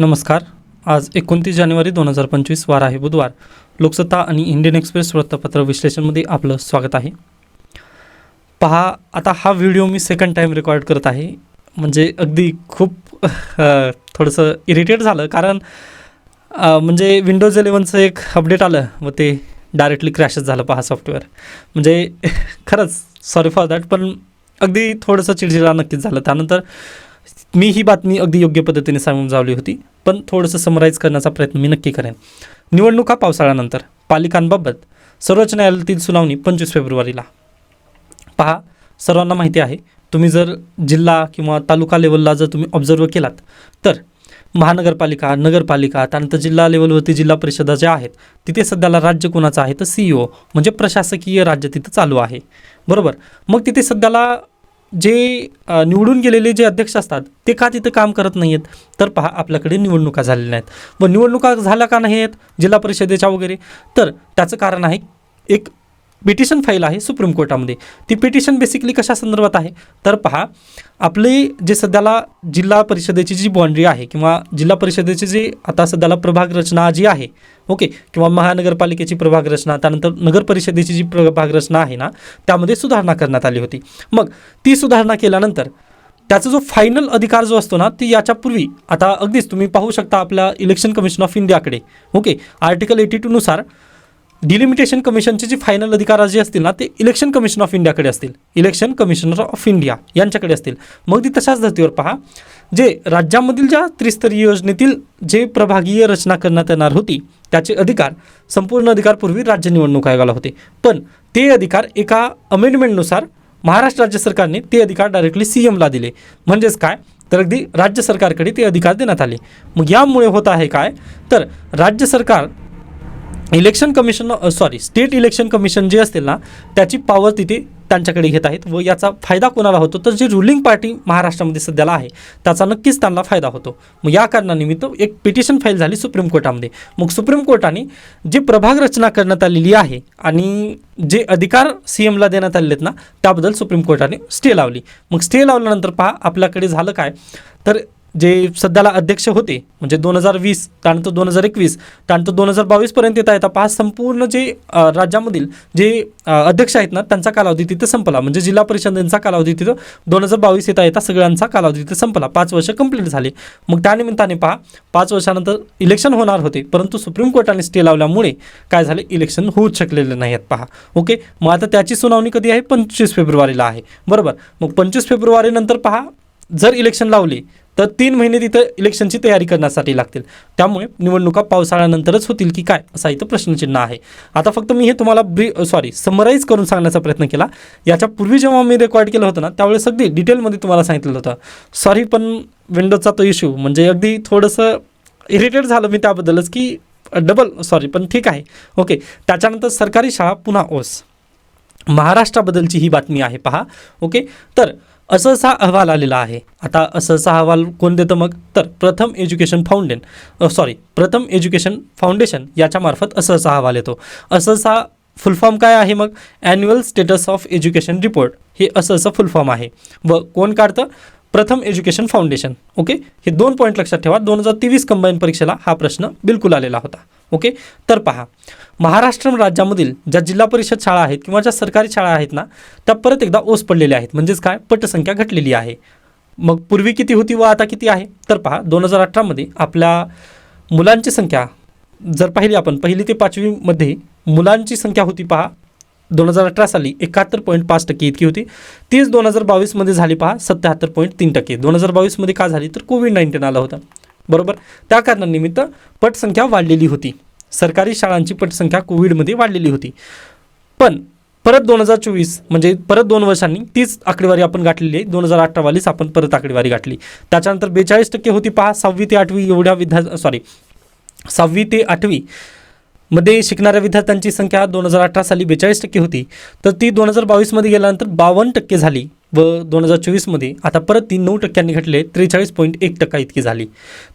नमस्कार. आज एकोणतीस जानेवारी दोन हजार पंचवीस वार आहे बुधवार. लोकसत्ता आणि इंडियन एक्सप्रेस वृत्तपत्र विश्लेषणमध्ये आपलं स्वागत आहे. पहा आता हा व्हिडिओ मी सेकंड टाईम रेकॉर्ड करत आहे. म्हणजे अगदी खूप थोडंसं इरिटेट झालं. कारण म्हणजे विंडोज इलेवनचं एक अपडेट आलं व ते डायरेक्टली क्रॅशच झालं पहा सॉफ्टवेअर म्हणजे खरंच सॉरी फॉर दॅट पण अगदी थोडंसं चिडचिडा नक्कीच झालं. त्यानंतर मी ही बातमी अगदी योग्य पद्धतीने सांगून जावली होती पण थोडंसं समराईज करण्याचा प्रयत्न मी नक्की करेन. निवडणुका पावसाळ्यानंतर पालिकांबाबत सर्वोच्च न्यायालयातील सुनावणी पंचवीस फेब्रुवारीला. पहा सर्वांना माहिती आहे तुम्ही जर जिल्हा किंवा तालुका लेवलला जर तुम्ही ऑब्झर्व केलात तर महानगरपालिका नगरपालिका त्यानंतर जिल्हा लेवलवरती जिल्हा परिषदा ज्या आहेत तिथे सध्याला राज्य कोणाचं आहे तर सी ओ म्हणजे प्रशासकीय राज्य तिथं चालू आहे. बरोबर? मग तिथे सध्याला जे निवडून गेलेले जे अध्यक्ष असतात ते का तिथं काम करत नाही आहेत तर पहा आपल्याकडे निवडणुका झालेल्या आहेत. व निवडणुका झाल्या का नाही आहेत जिल्हा परिषदेच्या वगैरे. तर त्याचं कारण आहे एक पिटिशन फाईल आहे सुप्रीम कोर्टामध्ये. ती पिटिशन बेसिकली कशा संदर्भात आहे? तर पहा आपले जे सध्याला जिल्हा परिषदेची जी बाँड्री आहे किंवा जिल्हा परिषदेची जी आता सध्याला प्रभाग रचना जी आहे ओके किंवा महानगरपालिकेची प्रभाग रचना त्यानंतर नगर परिषदेची जी प्रभाग रचना आहे ना त्यामध्ये सुधारणा करण्यात आली होती. मग ती सुधारणा केल्यानंतर त्याचा जो फायनल अधिकार जो असतो ना ती याच्यापूर्वी आता अगदीच तुम्ही पाहू शकता आपल्या इलेक्शन कमिशन ऑफ इंडियाकडे ओके आर्टिकल एटी टूनुसार डिलिमिटेशन कमिशनचे जे फायनल अधिकार जे असतील ना ते इलेक्शन कमिशन ऑफ इंडियाकडे असतील. इलेक्शन कमिशनर ऑफ इंडिया यांच्याकडे असतील. मग ती तशाच धर्तीवर पहा. जे राज्यामधील ज्या त्रिस्तरीय योजनेतील जे प्रभागीय रचना करण्यात येणार होती त्याचे अधिकार संपूर्ण अधिकार पूर्वी राज्य निवडणूक आयोगाला होते. पण ते अधिकार एका अमेंडमेंटनुसार महाराष्ट्र राज्य सरकारने ते अधिकार डायरेक्टली सी एमला दिले. म्हणजेच काय? तर अगदी राज्य सरकारकडे ते अधिकार देण्यात आले. मग यामुळे होत आहे काय? तर राज्य सरकार election commission sorry state election commission जे असतील ना त्याची पॉवर तिथे त्यांच्याकडे घेत आहेत व याचा फायदा कोणाला होतो? तर जी रुलिंग पार्टी महाराष्ट्रामध्ये सध्याला आहे त्याचा नक्कीच त्यांना फायदा होतो. मग या कारणानिमित्त एक पिटिशन फाईल झाली सुप्रीम कोर्टामध्ये. मग सुप्रीम कोर्टाने जी प्रभाग रचना करण्यात आलेली आहे आणि जे अधिकार सी एमला देण्यात आलेले आहेत ना त्याबद्दल सुप्रीम कोर्टाने स्टे लावली. मग स्टे लावल्यानंतर पहा आपल्याकडे झालं काय? तर जे सध्याला अध्यक्ष होते म्हणजे दोन हजार वीस त्यानंतर दोन हजार एकवीस त्यानंतर दोन हजार बावीसपर्यंत येता येता पाच संपूर्ण जे राज्यामधील जे अध्यक्ष आहेत ना त्यांचा कालावधी तिथं संपला. म्हणजे जिल्हा परिषदेचा कालावधी तिथं दोन हजार बावीस येता येता सगळ्यांचा कालावधी तिथं संपला. पाच वर्ष कंप्लीट झाले. मग त्यानिमित्ताने पहा पाच वर्षानंतर इलेक्शन होणार होते. परंतु सुप्रीम कोर्टाने स्टे लावल्यामुळे काय झाले? इलेक्शन होऊच शकलेले नाही आहेत पहा. ओके? मग आता त्याची सुनावणी कधी आहे? पंचवीस फेब्रुवारीला आहे. बरोबर? मग पंचवीस फेब्रुवारीनंतर पहा जर इलेक्शन लावले तर तीन महिने तिथं इलेक्शनची तयारी करण्यासाठी लागतील. त्यामुळे निवडणुका पावसाळ्यानंतरच होतील की काय असा इथं प्रश्नचिन्ह आहे. आता फक्त मी हे तुम्हाला ब्री सॉरी समराईज करून सांगण्याचा प्रयत्न केला. याच्या पूर्वी जेव्हा मी रेकॉर्ड केलं होतं ना त्यावेळेस अगदी डिटेलमध्ये तुम्हाला सांगितलेलं होतं. सॉरी पण विंडोजचा तो इश्यू म्हणजे अगदी थोडंसं इरिटेट झालं मी त्याबद्दलच की डबल सॉरी पण ठीक आहे. ओके त्याच्यानंतर सरकारी शाळा पुन्हा ओस. महाराष्ट्राबद्दलची ही बातमी आहे पहा. ओके तर असंसा अहवाल आलेला आहे. आता असंसा अहवाल कोण देतं मग? तर Pratham education foundation sorry Pratham education foundation याच्यामार्फत असंसा अहवाल येतो. असंसा फुल फॉर्म काय आहे मग? Annual status of education report हे असं असं फुल फॉर्म आहे. व कोण काढतं? प्रथम एज्युकेशन फाउंडेशन. ओके? हे दोन पॉईंट लक्षात ठेवा. दोन हजार तेवीस कंबाईन परीक्षेला हा प्रश्न बिलकुल आलेला होता. ओके? तर पहा. महाराष्ट्र राज्यामधील ज्या जिल्हा परिषद शाळा आहेत किंवा ज्या सरकारी शाळा आहेत ना त्या परत एकदा ओस पडलेल्या आहेत. म्हणजेच काय? पटसंख्या घटलेली आहे. मग पूर्वी किती होती व आता किती आहे? तर पहा दोन हजार अठरामध्ये आपल्या मुलांची संख्या जर पाहिली आपण पहिली ते पाचवीमध्ये मुलांची संख्या होती पहा दोन हजार अठरा साली एकाहत्तर पॉईंट पाच टक्के इतकी होती. तीच दोन हजार बावीसमध्ये झाली पहा सत्याहत्तर पॉईंट तीन टक्के. दोन हजार बावीसमध्ये का झाली? तर कोविड नाईन्टीन आलं होतं. बरोबर? त्या कारणानिमित्त पटसंख्या वाढलेली होती. सरकारी शाळांची पटसंख्या कोविडमध्ये वाढलेली होती. पण परत दोन हजार चोवीस म्हणजे परत दोन वर्षांनी तीच आकडेवारी आपण गाठलेली आहे. दोन हजार अठरावालीच आपण परत आकडेवारी गाठली. त्याच्यानंतर बेचाळीस टक्के होती पहा सहावी ते आठवी एवढ्या विद्या सॉरी सहावी ते आठवी मध्ये शिकणाऱ्या विद्यार्थ्यांची संख्या दोन हजार अठरा साली बेचाळीस टक्के होती. तर ती दोन हजार बावीसमध्ये गेल्यानंतर बावन्न टक्के झाली. व दोन हजार चोवीसमध्ये आता परत ती नऊ टक्क्यांनी घटले त्रेचाळीस पॉईंट एक टक्का इतकी झाली.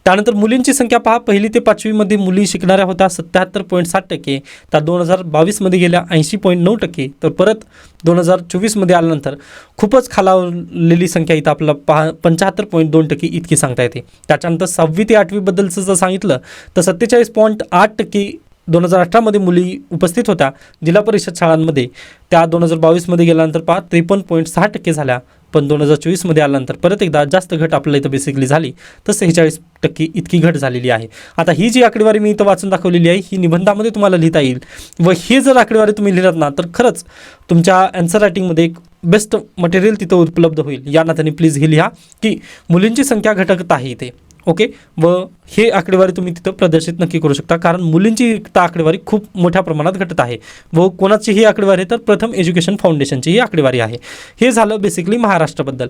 त्यानंतर मुलींची संख्या पहा पहिली ते पाचवीमध्ये मुली शिकणाऱ्या होत्या सत्याहत्तर पॉईंट सात टक्के तर दोन हजार बावीसमध्ये गेल्या ऐंशी पॉईंट नऊ टक्के तर परत दोन हजार चोवीसमध्ये आल्यानंतर खूपच खालावलेली संख्या इथं आपल्याला पहा पंच्याहत्तर पॉईंट दोन टक्के इतकी सांगता येते. त्याच्यानंतर सहावी ते आठवीबद्दलचं जर सांगितलं तर सत्तेचाळीस पॉईंट आठ टक्के दोन हजार अठरामध्ये मुली उपस्थित होत्या. जिल्हा परिषद शाळांमध्ये. त्या दोन हजार बावीसमध्ये गेल्यानंतर पहा त्रेपन्न पॉईंट सहा टक्के झाल्या. पण दोन हजार चोवीसमध्ये आल्यानंतर परत एकदा जास्त घट आपल्याला इथं बेसिकली झाली. तर सेहेचाळीस टक्के इतकी घट झालेली आहे. आता ही जी आकडेवारी मी इथं वाचून दाखवलेली आहे ही निबंधामध्ये तुम्हाला लिहिता येईल. व हे जर आकडेवारी तुम्ही लिहिलात ना तर खरंच तुमच्या अँसर रायटिंगमध्ये एक बेस्ट मटेरियल तिथं उपलब्ध होईल. या नात्याने प्लीज हे लिहा की मुलींची संख्या घटकत आहे इथे. ओके व हे आकडेवारी तुम्ही तिथं प्रदर्शित नक्की करू शकता. कारण मुलींची तर आकडेवारी खूप मोठ्या प्रमाणात घटत आहे. व कोणाची ही आकडेवारी आहे तर प्रथम एज्युकेशन फाउंडेशनची ही आकडेवारी आहे. हे झालं बेसिकली महाराष्ट्राबद्दल.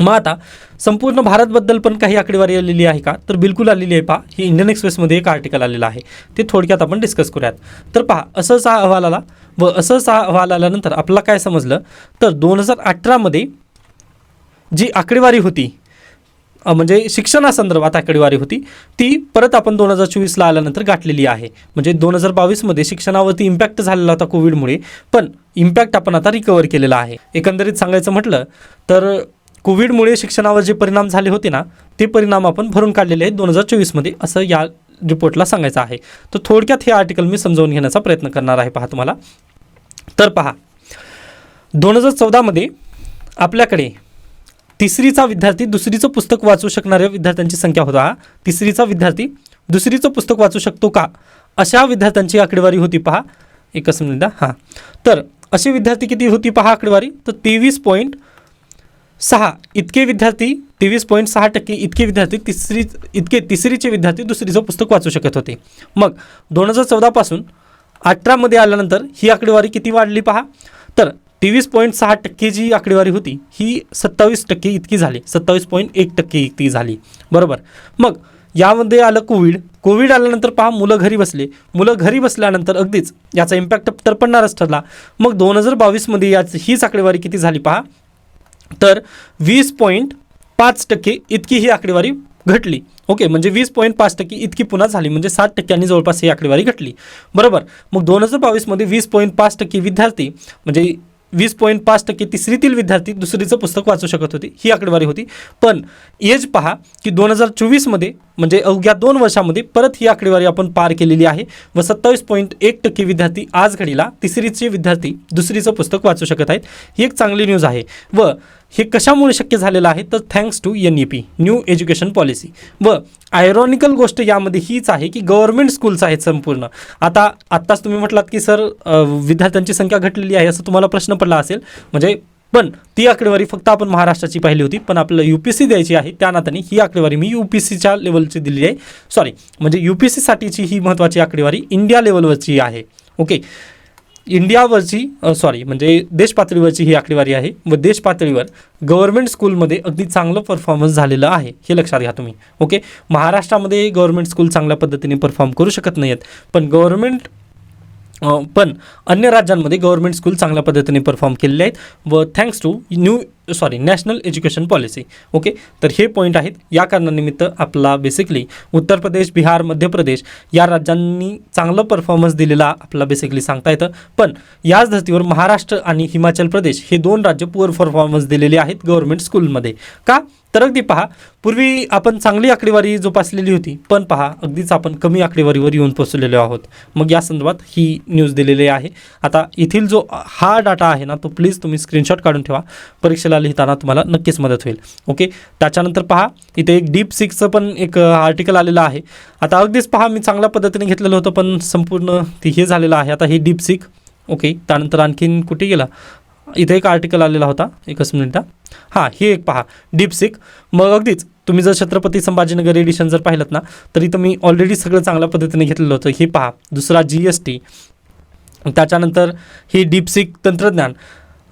मग आता संपूर्ण भारतबद्दल पण काही आकडेवारी आलेली आहे का? तर बिलकुल आलेली आहे पहा. ही इंडियन एक्सप्रेसमध्ये एक आर्टिकल आलेलं आहे. ते थोडक्यात आपण डिस्कस करूयात. तर पहा असंच हा अहवाल आला व असंच हा अहवाल आल्यानंतर आपल्याला काय समजलं? तर दोन हजार अठरामध्ये जी आकडेवारी होती म्हणजे शिक्षणासंदर्भात आकडेवारी होती. ती परत आपण दोन हजार चोवीसला आल्यानंतर गाठलेली आहे. म्हणजे दोन हजार बावीसमध्ये शिक्षणावरती इम्पॅक्ट झालेला होता कोविडमुळे. पण इम्पॅक्ट आपण आता रिकवर केलेला आहे. एकंदरीत सांगायचं म्हटलं तर कोविडमुळे शिक्षणावर जे परिणाम झाले होते ना ते परिणाम आपण भरून काढलेले आहेत दोन हजार चोवीसमध्ये असं या रिपोर्टला सांगायचं आहे. तर थोडक्यात हे आर्टिकल मी समजावून घेण्याचा प्रयत्न करणार आहे पहा तुम्हाला. तर पहा दोन हजार चौदामध्ये आपल्याकडे तिसरीचा विद्यार्थी दुसरीचं पुस्तक वाचू शकणाऱ्या विद्यार्थ्यांची संख्या होता. तिसरीचा विद्यार्थी दुसरीचं पुस्तक वाचू शकतो का? अशा विद्यार्थ्यांची आकडेवारी होती पहा. एकच मिनिटा हां. तर असे विद्यार्थी किती होती पहा आकडेवारी? तर तेवीस पॉईंट सहा. इतके विद्यार्थी तेवीस पॉईंट सहा टक्के इतके विद्यार्थी तिसरी इतके तिसरीचे विद्यार्थी दुसरीचं पुस्तक वाचू शकत होते. मग दोन हजार चौदापासून अठरामध्ये आल्यानंतर ही आकडेवारी किती वाढली पहा? तर तेवीस पॉईंट सहा टक्के जी आकडेवारी होती ही सत्तावीस टक्के इतकी झाली. सत्तावीस पॉईंट एक टक्के इतकी झाली. बरोबर? मग यामध्ये आलं कोविड. कोविड आल्यानंतर पहा मुलं घरी बसले. मुलं घरी बसल्यानंतर अगदीच याचा इम्पॅक्ट तर पडणारच ठरला. मग दोन हजार बावीसमध्ये याच हीच आकडेवारी किती झाली पहा? तर वीस पॉईंट पाच टक्के इतकी ही आकडेवारी घटली. ओके म्हणजे वीस पॉईंट पाच टक्के इतकी पुन्हा झाली म्हणजे सात टक्क्यांनी जवळपास ही आकडेवारी घटली. बरोबर? मग दोन हजार बावीसमध्ये वीस पॉईंट पाच टक्के विद्यार्थी म्हणजे वीस पॉईंट पाच टक्के तिसरीतील विद्यार्थी दुसरीचं पुस्तक वाचू शकत होती. ही आकडेवारी होती. पण एज पहा की दोन हजार चोवीसमध्ये म्हणजे अवघ्या दोन वर्षामध्ये परत ही आकडेवारी आपण पार केलेली आहे व सत्तावीस पॉईंट एक टक्के विद्यार्थी आज घडीला तिसरीचे विद्यार्थी दुसरीचं पुस्तक वाचू शकत आहेत. ही एक चांगली न्यूज आहे. व हे कशामुळे शक्य झालेलं आहे? तर thanks to N E P new education policy व आयरॉनिकल गोष्ट यामध्ये हीच आहे की गव्हर्नमेंट स्कूल्स आहेत संपूर्ण. आता आत्ताच तुम्ही म्हटलात की सर विद्यार्थ्यांची संख्या घटलेली आहे असं तुम्हाला प्रश्न पडला असेल. म्हणजे पण ती आकडेवारी फक्त आपण महाराष्ट्राची पाहिली होती पण आपल्याला यू पी सी द्यायची आहे त्या नात्याने ही आकडेवारी मी यू पी सीच्या लेवलची दिली आहे. सॉरी म्हणजे यू पी सीसाठीची ही महत्त्वाची आकडेवारी इंडिया लेवलवरची आहे. ओके इंडियावरची सॉरी म्हणजे देश पातळीवरची ही आकडेवारी आहे व देश पातळीवर गव्हर्नमेंट स्कूलमध्ये अगदी चांगलं परफॉर्मन्स झालेलं आहे हे लक्षात घ्या तुम्ही. ओके महाराष्ट्रामध्ये गव्हर्नमेंट स्कूल चांगल्या पद्धतीने परफॉर्म करू शकत नाही आहेत पण गव्हर्नमेंट पण अन्य राज्यांमध्ये गव्हर्नमेंट स्कूल चांगल्या पद्धतीने परफॉर्म केलेले आहेत व thanks to new sorry national education policy okay तर हे पॉईंट आहेत. या कारणानिमित्त आपला बेसिकली उत्तर प्रदेश बिहार मध्य प्रदेश या राज्यांनी चांगलं परफॉर्मन्स दिलेला आपला बेसिकली सांगता येतं. पण याच धर्तीवर महाराष्ट्र आणि हिमाचल प्रदेश हे दोन राज्य पुअर परफॉर्मन्स दिलेले आहेत गव्हर्नमेंट स्कूलमध्ये का? तर अगदी पहा पूर्वी आपण चांगली आकडेवारी जोपासलेली होती पण पहा अगदीच आपण कमी आकडेवारीवर येऊन पोचलेलो आहोत. मग या संदर्भात ही न्यूज दिलेली आहे. आता येथील जो हा डाटा आहे ना तो प्लीज तुम्ही स्क्रीनशॉट काढून ठेवा. परीक्षेला लिहिताना तुम्हाला नक्कीच मदत होईल. ओके त्याच्यानंतर पहा इथे एक डीप सिक्सचं पण एक आर्टिकल आलेलं आहे. आता अगदीच पहा मी चांगल्या पद्धतीने घेतलेलं होतं पण संपूर्ण ते हे झालेलं आहे. आता हे डीप सिक ओके त्यानंतर आणखीन कुठे गेला? इथे एक आर्टिकल आलेला होता एकच मिनिट. हां हे एक पहा डीप सिक मग अगदीच तुम्ही जर छत्रपती संभाजीनगर एडिशन जर पाहिलं ना तर इथं मी ऑलरेडी सगळं चांगल्या पद्धतीने घेतलेलं होतं. हे पहा दुसरा जी एस टी त्याच्यानंतर हे डीपसिक तंत्रज्ञान.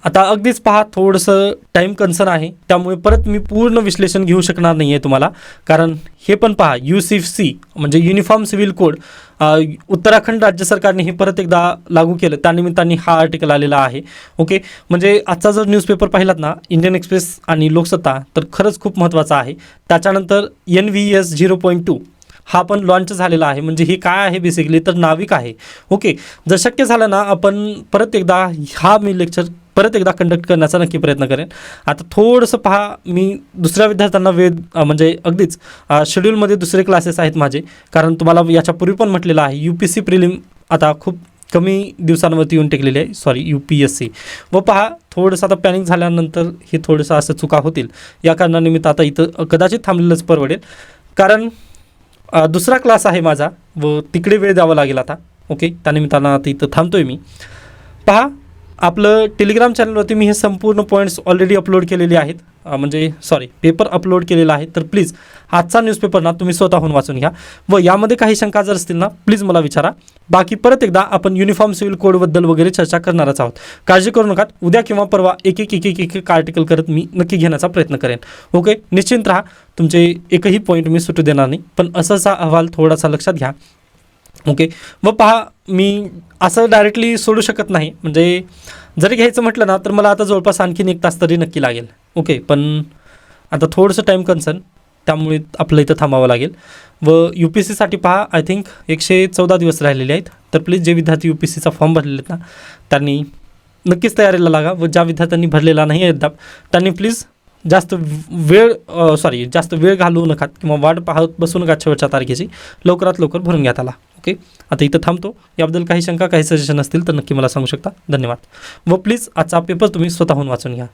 आता अगदीच पहा थोडंसं टाईम कन्सर्न आहे. त्यामुळे परत मी पूर्ण विश्लेषण घेऊ शकणार नाही आहे तुम्हाला. कारण हे पण पहा यू सी सी म्हणजे युनिफॉर्म सिव्हिल कोड उत्तराखंड राज्य सरकारने हे परत एकदा लागू केलं. त्यानिमित्ताने हा आर्टिकल आलेला आहे. ओके म्हणजे आजचा जर न्यूजपेपर पाहिलात ना इंडियन एक्सप्रेस आणि लोकसत्ता तर खरंच खूप महत्त्वाचा आहे. त्याच्यानंतर N V S zero point two हा पण लॉन्च झालेला आहे. म्हणजे हे काय आहे बेसिकली तर नाविक आहे. ओके जर शक्य झालं ना आपण परत एकदा हा मी लेक्चर परत एकदा कंडक्ट करण्याचा नक्की प्रयत्न करेन. आता थोडंसं पहा मी दुसऱ्या विद्यार्थ्यांना वेळ म्हणजे अगदीच शेड्यूलमध्ये दुसरे क्लासेस आहेत माझे. कारण तुम्हाला याच्यापूर्वी पण म्हटलेलं आहे यू पी सी प्रिलिम आता खूप कमी दिवसांवरती येऊन टेकलेली आहे. Sorry U P S C व पहा थोडंसं आता पॅनिक झाल्यानंतर हे थोडंसं असं चुका होतील. या कारणानिमित्त आता इथं कदाचित थांबलेलंच परवडेल. कारण दुसरा क्लास आहे माझा व तिकडे वेळ द्यावा लागेल आता. ओके त्यानिमित्तानं आता इथं थांबतो आहे मी. पहा आपलं टेलिग्राम चॅनलवरती मी हे संपूर्ण पॉईंट्स ऑलरेडी अपलोड केलेले आहेत. म्हणजे सॉरी पेपर अपलोड केलेला आहे. तर प्लीज आजचा न्यूजपेपर ना तुम्ही स्वतःहून वाचून घ्या. व यामध्ये काही शंका जर असतील ना प्लीज मला विचारा. बाकी परत एकदा आपण युनिफॉर्म सिव्हिल कोडबद्दल वगैरे चर्चा करणारच आहोत. काळजी करू नका. उद्या किंवा परवा एक एक एक एक एक एक आर्टिकल करत मी नक्की घेण्याचा प्रयत्न करेन. ओके निश्चिंत राहा. तुमचे एकही पॉईंट मी सुटू देणार नाही. पण असाचा अहवाल थोडासा लक्षात घ्या. ओके? व पहा मी असं डायरेक्टली सोडू शकत नाही. म्हणजे जरी घ्यायचं म्हटलं ना तर मला आता जवळपास आणखीन एक तास तरी नक्की लागेल. ओके? पण आता थोडंसं टाईम कन्सर्न त्यामुळे आपलं इथं थांबावं लागेल. व यू पी सीसाठी पहा आय थिंक एकशे चौदा दिवस राहिलेले आहेत. तर प्लीज जे विद्यार्थी यू पी सीचा फॉर्म भरलेले आहेत ना त्यांनी नक्कीच तयारीला लागा. व ज्या विद्यार्थ्यांनी भरलेला नाही अद्याप त्यांनी प्लीज जास्त वेळ सॉरी जास्त वेळ घालवू नका किंवा वाट पाहत बसू नका शेवटच्या तारखेची. लवकरात लवकर भरून घ्या त्याला. ओके आता इथं थांबतो. याबद्दल काही शंका काही सजेशन असतील तर नक्की मला सांगू शकता. धन्यवाद. व प्लीज आजचा पेपर तुम्ही स्वतःहून वाचून घ्या.